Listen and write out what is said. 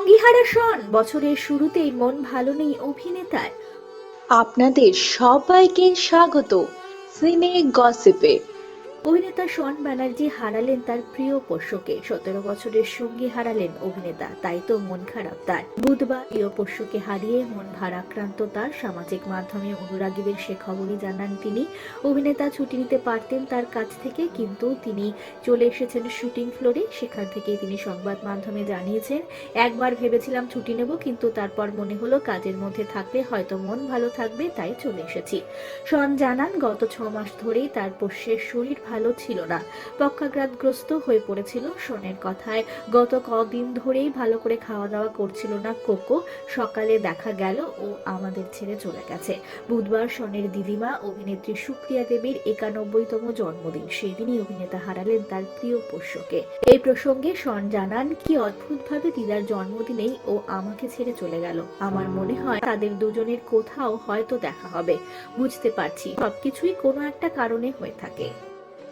সঙ্গীহারা শোন বছরের শুরুতেই মন ভালো নেই অভিনেতার। আপনাদের সবাইকে স্বাগত সিনে গসিপে। অভিনেতা শন ব্যানার্জি হারালেন তার প্রিয় পোষ্যকে সতেরো বছরের সঙ্গী হারালেন অভিনেতা, তাই তো মন খারাপ তার। বুধবার প্রিয় পোষ্যকে হারিয়ে মন ভারাক্রান্ত তার সামাজিক মাধ্যমে অনুরাগীদের সে খবরই জানান তিনি। অভিনেতা ছুটি নিতে পারতেন তার কাছ থেকে, কিন্তু তিনি চলে এসেছেন শুটিং ফ্লোরে। সেখান থেকে তিনি সংবাদ মাধ্যমে জানিয়েছেন, একবার ভেবেছিলাম ছুটি নেব, কিন্তু তারপর মনে হলো কাজের মধ্যে থাকলে হয়তো মন ভালো থাকবে, তাই চলে এসেছি। শন জানান, গত ছ মাস ধরেই তার পোষ্যের শরীর ভালো ছিল না। পক্ষাঘাতগ্রস্ত হয়ে পড়েছিল শনের কথায়। গত কদিন ধরেই ভালো করে খাওয়া দাওয়া করছিল না কোকো। সকালে দেখা গেল, ও আমাদের ছেড়ে চলে গেছে। বুধবার শনের দিদিমা অভিনেত্রী সুপ্রিয়া দেবীর একানব্বইতম জন্মদিন। সেই দিনই অভিনেতা হারালেন তার প্রিয় পোষ্যকে। এই প্রসঙ্গে শন জানান, কি অদ্ভুতভাবে দিদার জন্মদিনেই ও আমাকে ছেড়ে চলে গেল। আমার মনে হয় তাদের দুজনের কোথাও হয়তো দেখা হবে। বুঝতে পারছি। সবকিছুই কোনো একটা কারণে হয়ে থাকে।